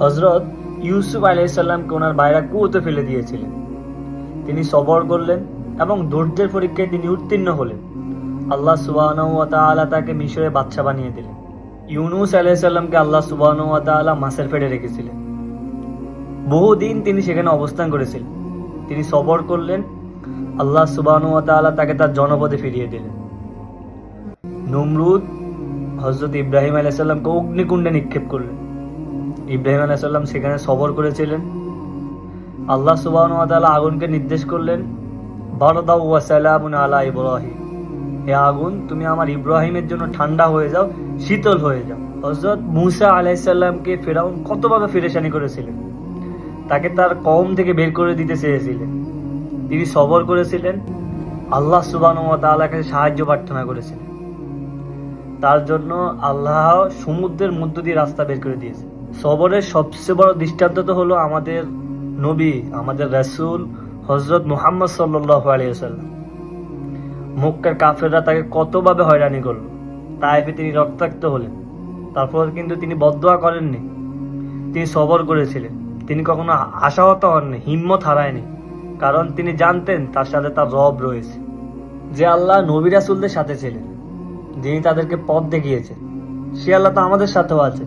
হজরত ইউসুফ আলাইসাল্লামকে ওনার বাইরা কুয়োতে ফেলে দিয়েছিলেন। তিনি সবর করলেন এবং ধৈর্যের পরীক্ষায় তিনি উত্তীর্ণ হলেন। আল্লাহ সুবাহ তাকে মিশরে বাচ্চা বানিয়ে দিলেন। ইউনুস আলাইসাল্লামকে আল্লাহ সুবাহ মাসের ফেডে রেখেছিলেন। বহুদিন তিনি সেখানে অবস্থান করেছিলেন। তিনি সবর করলেন, আল্লাহ সুবাহ তাকে তার জনপদে ফিরিয়ে দিলেন। নমরুদ হজরত ইব্রাহিম আলাইসাল্লামকে অগ্নিকুণ্ডে নিক্ষেপ করলেন। ইব্রাহিম আলাইসাল্লাম সেখানে সবর করেছিলেন। আল্লাহ সুবাহ আগুনকে নির্দেশ করলেন বারদা ওয়াসালামুন আলা ইব্রাহিম। হে আগুন, তুমি আমার ইব্রাহিমের জন্য ঠান্ডা হয়ে যাও, শীতল হয়ে যাও। হজরত মুসা আলাইসাল্লামকে ফেরাউন কতভাবে ফিরেশানি করেছিলেন? তাকে তার কম থেকে বের করে দিতে চেয়েছিলেন। তিনি সবর করেছিলেন, আল্লাহ সুবাহ কাছে সাহায্য প্রার্থনা করেছিলেন। তার জন্য আল্লাহ সমুদ্রের মধ্য দিয়ে রাস্তা বের করে দিয়েছে সবরের সবচেয়ে বড় দৃষ্টান্ত তো হলো আমাদের নবী, আমাদের রাসূল হজরত মুহাম্মদ সাল্লাহ আলিয়াল্লাম মক্কার কাফেররা তাকে কতভাবে হয়রানি করল, তাইফে তিনি রক্তাক্ত হলেন, তারপর কিন্তু তিনি বদয়া করেননি। তিনি সবর করেছিলেন, তিনি কখনো আশাহত হননি, হিম্মত হারায়নি, কারণ তিনি জানতেন তার সাথে তার রব রয়েছে। যে আল্লাহ নবী রাসুলদের সাথে ছিলেন, যিনি তাদেরকে পথ দেখিয়েছেন, সে আল্লাহ তো আমাদের সাথেও আছে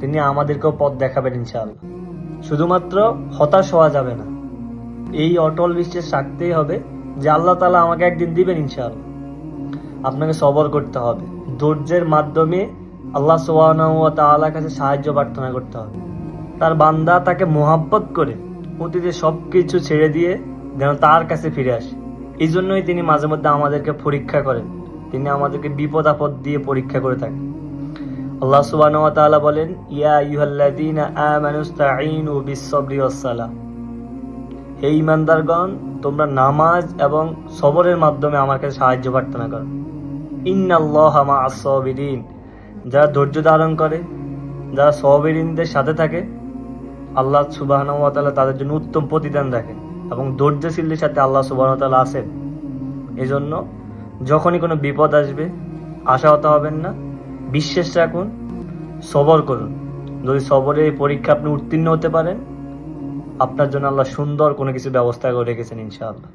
তিনি আমাদেরকেও পথ দেখাবেন ইনশাআল্লাহ। শুধুমাত্র হতাশ হওয়া যাবে না। এই অটল বিশ্বাস রাখতেই হবে যে আল্লাহ তালা আমাকে একদিন দিবেন ইনশাআল্লাহ। আপনাকে সবর করতে হবে। ধৈর্যের মাধ্যমে আল্লাহ সোহানার কাছে সাহায্য প্রার্থনা করতে হবে। তার বান্দা তাকে মোহাব্বত করে অতীতে সব কিছু ছেড়ে দিয়ে যেন তার কাছে ফিরে আসে। এই জন্যই তিনি মাঝে মধ্যে আমাদেরকে পরীক্ষা করেন। তিনি আমাদেরকে বিপদ আপদ দিয়ে পরীক্ষা করে থাকেন। আল্লাহ সুবহানাহু ওয়া তাআলা বলেন, ইয়া আইয়ুহাল্লাযীনা আমানুস্তাঈনু বিস-সাবরি ওয়াস-সালাহ। হে ঈমানদারগণ, তোমরা নামাজ এবং সবরের মাধ্যমে আমার কাছে সাহায্য প্রার্থনা করো। ইন্নাল্লাহা মা'আস সাবিরিন যারা ধৈর্য ধারণ করে, যারা সবিরিনদের সাথে থাকে, আল্লাহ তাআলা তাদের জন্য উত্তম প্রতিদান রাখেন এবং ধৈর্যশীলদের সাথে আল্লাহ তাআলা আছেন। এজন্য যখনই কোনো বিপদ আসবে আশাহত হবেন না। বিশ্বাস রাখুন, সবর করুন। যদি সবরে এই পরীক্ষা আপনি উত্তীর্ণ হতে পারেন, আপনার জন্য আল্লাহ সুন্দর কোনো কিছু ব্যবস্থা করে রেখেছেন, ইনশাআল্লাহ।